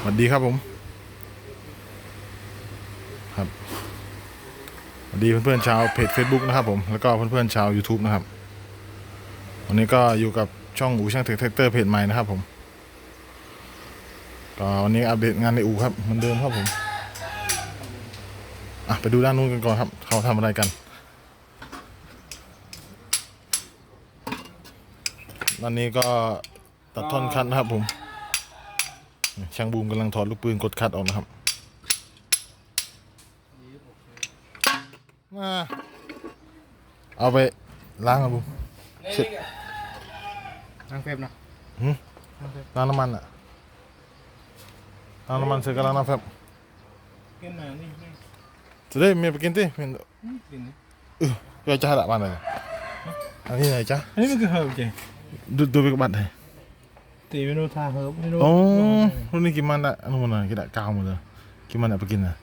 สวัสดีครับผม ครับสวัสดีเพื่อนๆชาวเพจ Facebook นะครับผม แล้วก็เพื่อนๆชาว YouTube นะครับ วันนี้ก็อยู่กับช่องอูช่างเทคแท็กเตอร์เพจใหม่นะครับผมก็วันนี้อัปเดตงานในอูครับเหมือนเดิมครับผมอะไปดูด้านนู้นกันก่อนครับ เขาทำอะไรกันด้านนี้ก็ตัดท่อนคัดนะครับผม ช่างบูมกำลังถอดลูกปืนกดคัดออกนะครับมาเอาไปล้างครับบูมเสร็จทางเฟบนะล้างน้ำมันอะล้างน้ำมันเสร็จก็ล้างน้ำแฟบกินมานี่นี่จะได้เมียไปกินที่เมียกินนี่เออเดี๋ยวจะหาละบ้านเลยอันนี้ไหนจ๊ะอันนี้มันคือเฮิร์บจริงดูดูไปกับบัตรเลย ตีเมนูทาเฮิร์บเมนูโอ้รุ่นนี้กินมันอะอันนู้นน่ะกินอะกาวหมดเลยกินมันอะไปกินนะ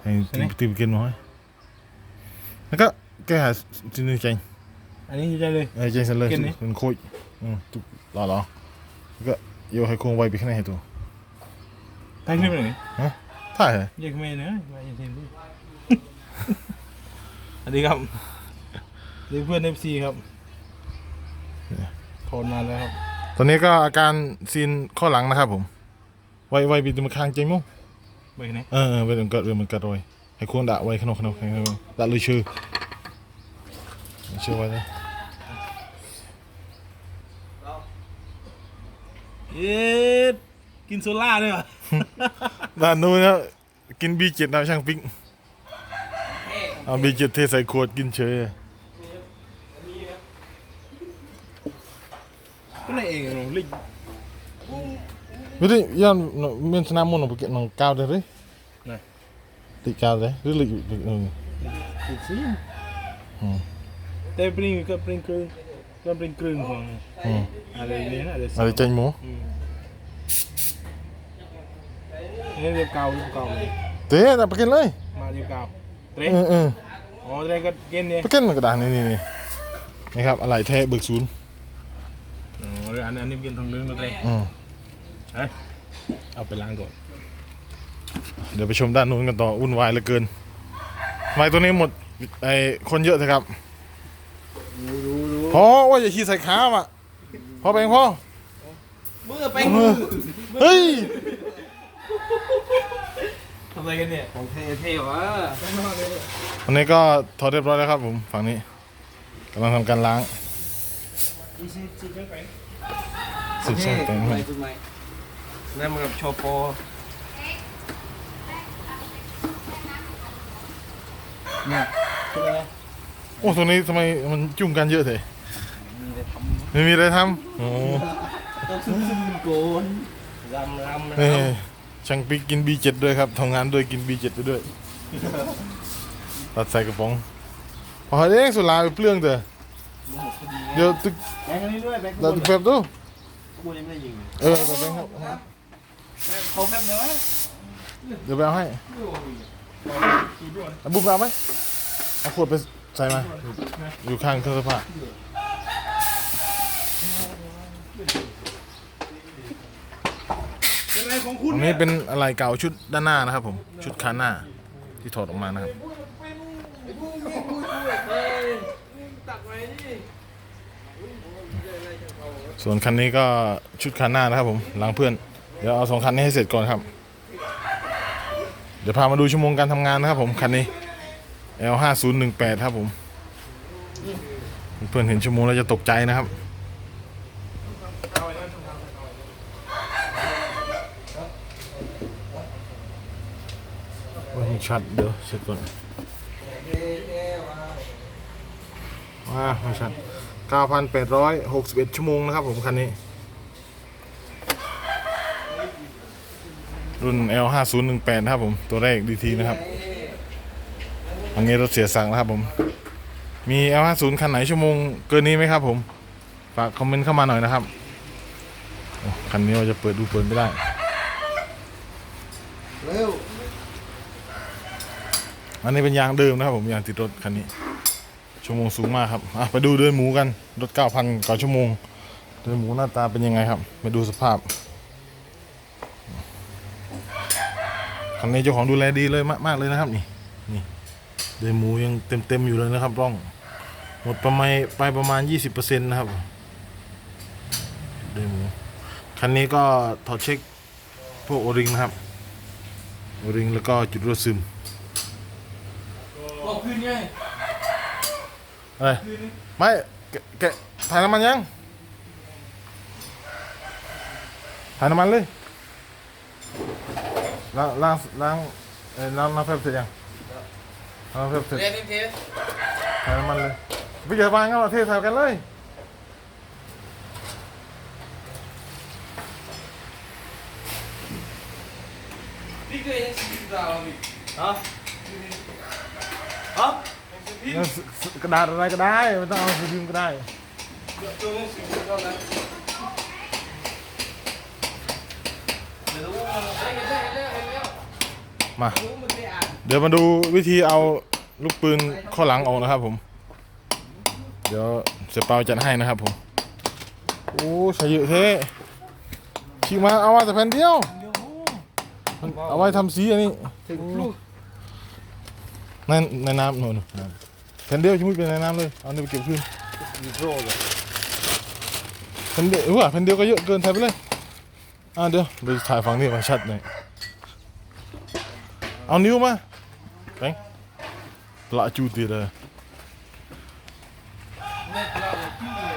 ไอ้ตีตีไปกินน้อยแล้วก็แกหาจินนี่เจงอันนี้ใจเลยไอ้เจงเสร็จเลยกินนี่เป็นโคุยอืมตุกรอรอแล้วก็โยให้คงไว้ไปข้างในให้ตัวทายคลิปหน่อยนี่ถ่ายเหรอแยกเมย์นะมาอย่างเช่นดิสวัสดีครับนี่เพื่อนเอฟซีครับโทนมาแล้วครับต อนนี้ก็อาการซีนข้อหลังนะครับผม ไว้ไว้บิดมาข้างเจงมั้งไปไหนเออเออเป็นเกิดเรื่องมันเกิดไว้ให้ควงด่าไว้ขนมขนมขนมด่าเลยชื่อชื่อไว้เลยเย็ดกินโซล่าด้วยเหรอด่านนู้นนะกินบีเจ็ดนะช่างปิ๊งเอาบีเจ็ดเทใส่ขวดกินเฉย ก็เลยเองหนูลิง วิธีย้อนเมียนสนามมวยหนองปกหนองก้าวได้เลยติก้าวได้หรือลิลิเออ ติดซีแต่ปริงก็ปริงครึ่งก็ปริงครึ่งของ อืม อะไรเนี่ยนะอะไร อะไรใจหมู นี่เรียบเก่าเรียบเก่าเลย เตะแต่ไปกินเลย มาเรียบเก่าเตร เออเออ อ๋อเตรก็เกนเนี่ย ไปกินมันกระดานนี่นี่นี่นี่ครับอะไรแท้เบิกศูนย์ อ๋อเดี๋ยวอั นอันนี้เป็นทองเรื่องมาเตรอืมเฮ้ยเอาไปล้างก่อนเดี๋ยวไปชมด้านนู้นกันต่อวุ่นวายเหลือเกินทำไมตัวนี้หมดไอ้คนเยอะเถอะครับรู้รู้รู้พอว่าอย่าขี่ใส่ขาอะพอไปเองพ่อมือไปเออเฮ้ยทำอะไรกันเนี่ย ของเท่เท่วะวันนี้ก็ถอดเรียบร้อยแล้วครับผม ฝั่งนี้กำลังทำการล้าง สุดช่างแต่งใหให้ม่สุดใหม่นั่นมันกับโชโปเนี่ยคืออะไรโอ้ตรงนี้ทำไมมันจุ่มกันเยอะเถอะมีแต่ทไม่มีอะไรทำโอ้ำต้องซึมซึมโกนรำรำนี่รำช่างปิ๊กกิน B7 ด้วยครับทำงานด้วยกิน B7 ไปด้วย ตัดใส่กระป๋องพอเด้งสุราไปเปลืองเถอะเดี๋ยวตึกแบงค์อันนี้ด้วยแบงค์เดี๋ยวตึกแฟบดู กูยังไม่ได้ยิงเลยเออเดี๋ยวไปครับเขาแฟบเลยวะเดี๋ยวไปเอาให้เอาบุ้มไปเอาไหมเอาขวดไปใส่มาอยู่ข้างเครื่องซักผ้าเป็นอะไรของคุณอันนี้เป็นอะไรเก่าชุดด้านหน้านะครับผม ชุดคานหน้าที่ถอดออกมานะครับ ตักไว้นี่ ส่วนคันนี้ก็ชุดคันหน้านะครับผมล้างเพื่อน เดี๋ยวเอาสองคันนี้ให้เสร็จก่อนครับ เดี๋ยวพามาดูชั่วโมงการทำงานนะครับผมคันนี้ L 5 0 1 8 ครับผม เพื่อนเห็นชั่วโมงแล้วจะตกใจนะครับว่ามันชัดเดี๋ยวเสร็จก่อนว้าไม่ชัด 9,861 ชั่วโมงนะครับผมคันนี้ รุ่น L 5 0 1 8 นะครับผม ตัวแรก DT นะครับอันนี้รถเสียสั่งนะครับผม มี L 5 0 คันไหนชั่วโมงเกินนี้ไหมครับผม ฝากคอมเมนต์เข้ามาหน่อยนะครับโอ้คันนี้เราจะเปิดดูเปิดไม่ได้เร็วอันนี้เป็นยางเดิมนะครับผมยางติดรถคันนี้ ชั่วโมงสูงมากครับไปดูเดินหมูกันรถ 9,000กว่าชั่วโมง เดินหมูหน้าตาเป็นยังไงครับ ไปดูสภาพข้างในเจ้าของดูแลดีเลยมากๆเลยนะครับนี่นี่เดหมูยังเต็มๆอยู่เลยนะครับร่อง หมดประมาณไปประมาณ 20%นะครับเดินหมูคันนี้ก็ถอดเช็คพวกโอริงนะครับโอริงแล้วก็จุดรั่วซึมบอกคืนไง อะไรไม่แกะแกะถ่ายน้ำมันยังถ่ายน้ำมันเลย ล้างล้างล้างเอ้ยล้างน้ำแฟบเสร็จยังล้างน้ำแฟบเสร็จเรียนเทสถ่ายน้ำมันเลยไม่เจอวางกันหรอเทใส่กันเลยนี่คือยังสิบดาวนี่ฮะฮะงั้นสส กระดาษอะไรก็ได้ไม่ต้องเอาสีพิมพ์ก็ได้ตัวยังสิบดาวนะเดี๋ยวรู้มันกันได้กันได้กันมา เดี๋ยวมาดูวิธีเอาลูกปืนข้อหลังออกนะครับผม เดี๋ยวเสียเปาจัดให้นะครับผม โอ้ใช้เยอะเท่ขี่มาเอามาแต่แผ่นเดียว เอาไว้ทำสีอันนี้ในในน้ำโน่น น้ำแผ่นเดียวชิมุดไปในน้ำเลยเอานี่ไปเก็บขึ้นมีโรเลยแผ่นเดียวเออแผ่นเดียวก็เยอะเกินถ่ายไปเลยอ่าเดี๋ยวไปถ่ายฝั่งนี้มาชัดหน่อยเอานิ้วมาแบงค์ละจูตีเลยเน็ตเราที่เลย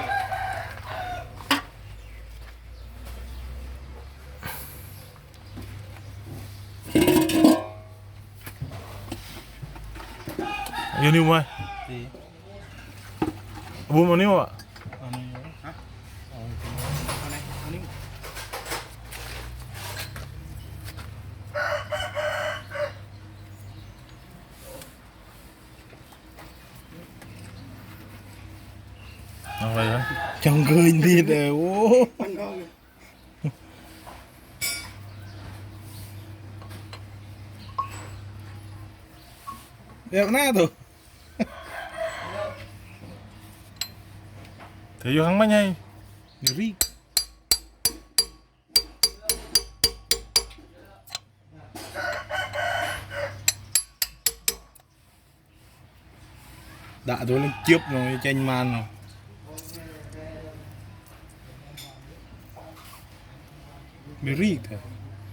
เอานิ้วมา ดีบูมเอานิ้วอะอันนี้ฮะเอาอัน 대유항마냐이 느리 đã tôi lên chớp rồi trên man rồi. Bị rít rồi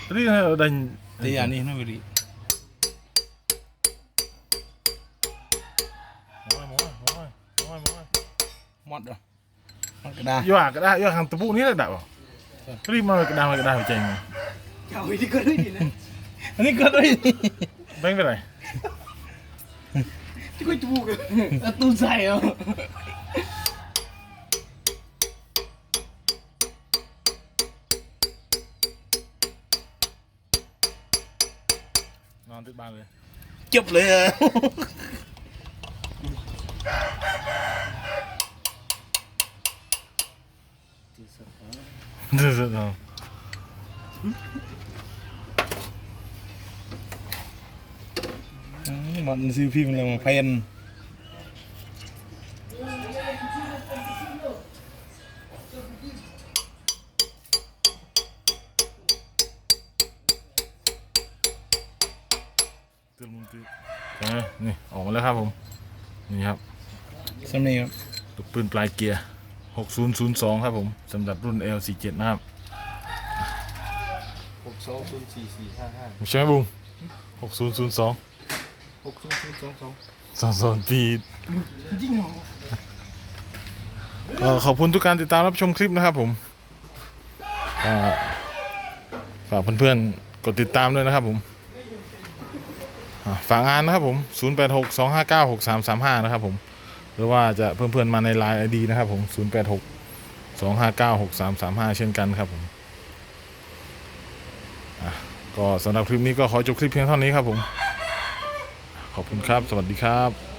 rít là đành. Thì anh ấy nó bị rít mọt rồi. ក្តារយកអាក្តារយកខាងតពុនេះដាក់បងព្រីមកក្តារមកក្តារចេញមកចូលនេះគាត់នេះណានេះគាត់នេះបែងទៅណាទីគាត់តពុកអត់ទូសៃអូនំទៅបានលើជប់លើ ว Bọn siêu phim là một fan ตื่นมุนตื่นเห็นไหมนี่ออกมาแล้วครับผม นี่ครับ Xong này ลูกปืนปลายเกียร์ 6002 ครับผมสำหรับรุ่น L47 นะครับ Hộp 6 xuân xì xì ha ha ใช่ไหมบุ้ง6002 Hộp xuân xuân xuân xuân สองสองปี Dính hả เอ่อขอบคุณทุกการติดตามรับชมคลิปนะครับผมอ่าฝากเพื่อนๆกดติดตามด้วยนะครับผมอ่าฝากงานนะครับผม 0862596335 นะครับผม หรือว่าจะเพื่อนๆมาในไลน์ไอดีนะครับผม 0862596335 เช่นกันครับผมก็สำหรับคลิปนี้ก็ขอจบคลิปเพียงเท่านี้ครับผม ขอบคุณครับ สวัสดีครับ